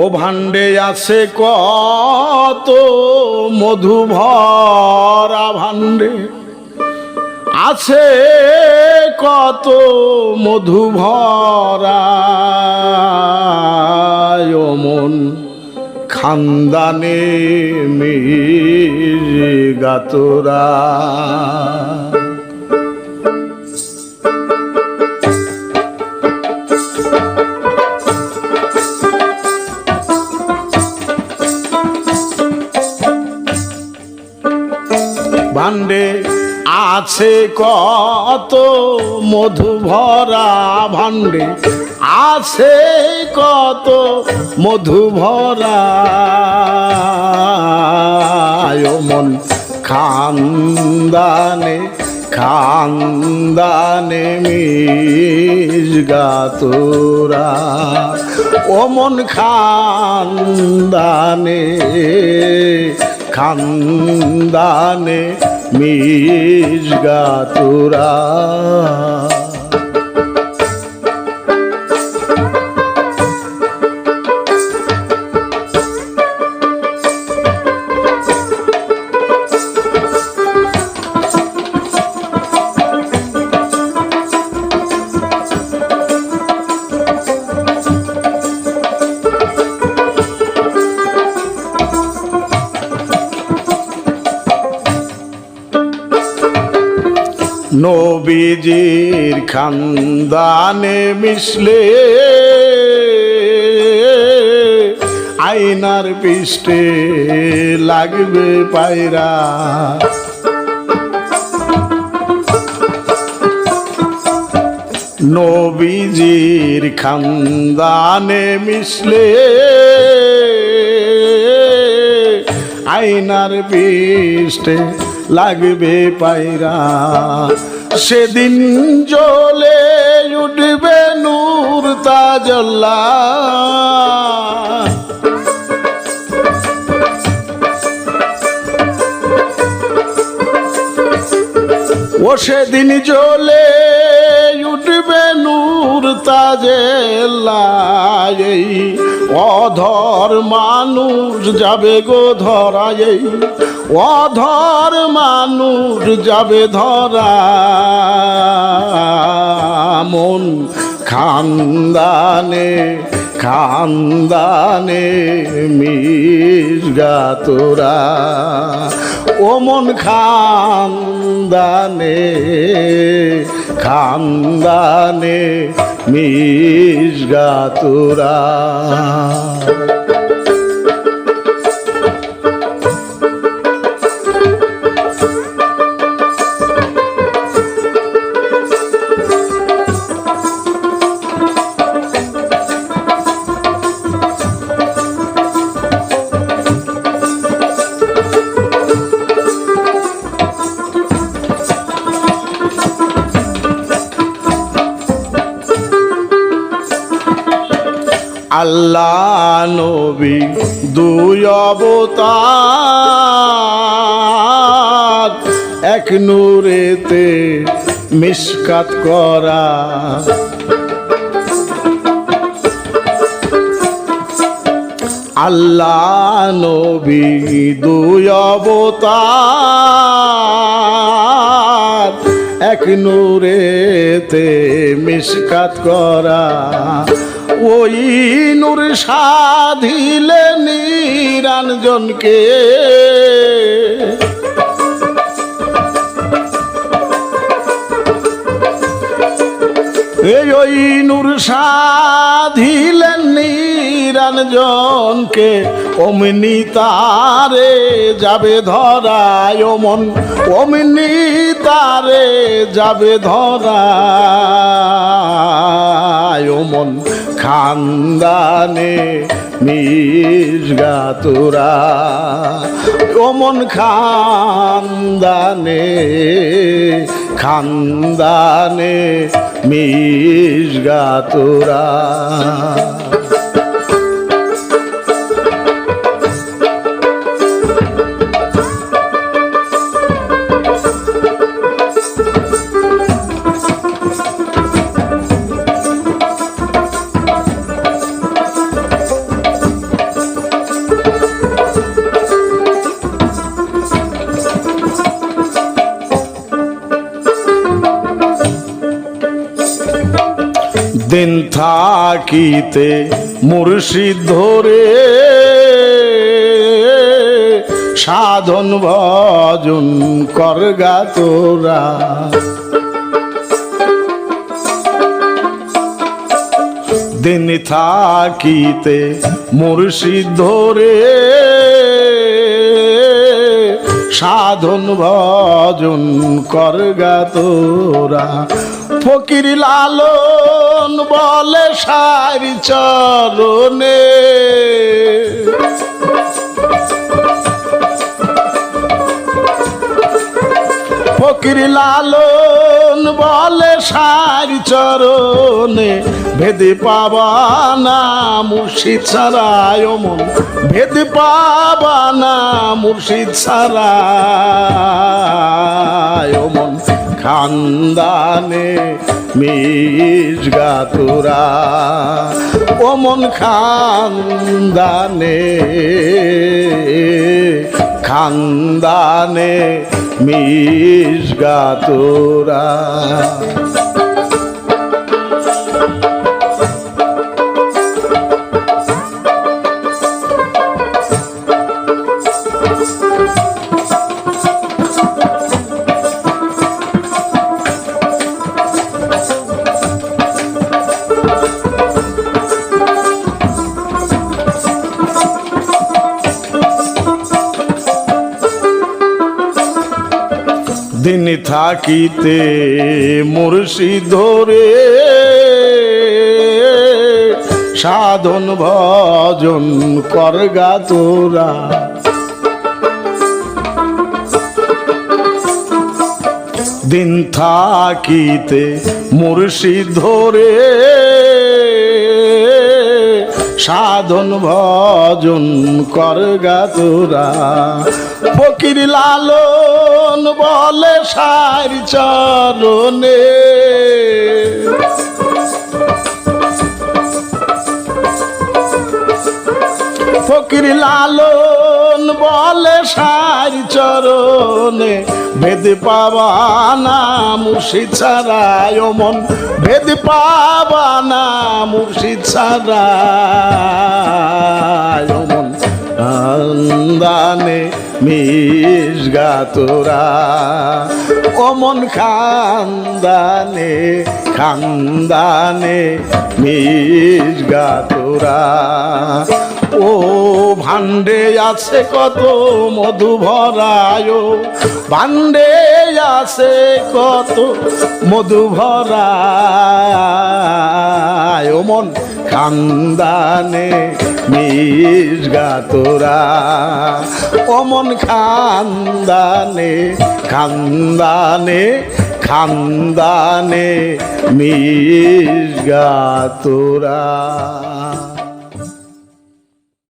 ও ভাণ্ডে আছে কত মধু ভরা ভাণ্ডে। আছে কত মধু ভরা মন খানদানে মির গাতরা ভাণ্ডে আছে কত মধু ভরা ভাণ্ডে। আছে কত মধু ভরা মন খানদানে খানদানে মিস গাতোরা। ও মন খানদানে খানদানে মিস গাতোরা নবীজির খানদানে মিশলে আয়নার পৃষ্ঠে লাগবে পায়রা। নবীজির খানদানে মিশলে আয়নার পৃষ্ঠে লাগবে পায়রা। সেদিন জলে উঠবে নূর তাজল্লা। ও সেদিন জ্বলে উঠবে নূর তাজেলাই অধর মানুষ যাবে গো ধরাই অধর মানুষ যাবে ধরা। মন খানদানে খানদানে মিস গাতোরা ও মন খানদানে খানদানে মিস গাতোরা আল্লাহ নবী দুই অবতার। এক নূরেতে মিসকাত করা। আল্লাহ নবী দুই অবতার। এক নূরেতে মিসকাত করা। ওই নূর সাধিলে নিরঞ্জনকে। এই ওই নূর সাধিলেন নিরঞ্জনকে, অমনি তারে যাবে ধরায় মন, অমনি তারে যাবে ধরায় মন। খানদানে নিজ গাতুরা অমন মন খানদানে খানদানে মিস গাতুরা দিন থাকিতে মুর্শিদ ধরে সাধন ভজন করগা তোরা। দিন থাকিতে মুর্শিদ ধরে সাধন ভজন করগা তোরা। ফকির লালন বলে সারি চরণে। ফকির লালন বলে সারি চরণে। ভেদে পাবানা মুর্শিদ ছাড়ায় মন ভেদে পাবানা মুর্শিদ ছাড়ায় মন খানদানে মিস গাতুরা। ও মন খানদানে খানদানে মিস গাতুরা থাকিতে মুর্শিদ ধরে সাধন ভজন করগা তোরা। দিন থাকিতে মুর্শিদ ধরে সাধন ভজন করগা তোরা ফকির লালন বলে সার চরণে। ফকির লালন বলে সার চরণে ভেদ পাবানা মুর্শিদ ছাড়ায় মন। ভেদ পাবানা মুর্শিদ ছাড়ায় মন। আন্দানে মিস গাতোরা ও মন খান্দানে খান্দানে মিস গাতোরা। ও ভান্ডে আছে কত মধু ভরায় ভান্ডে আছে কত মধু ভরায় মন খান্দানে গাতোরা। তোরা অমন খান্দানে খান্দানে খান্দানে মিস গাতোরা।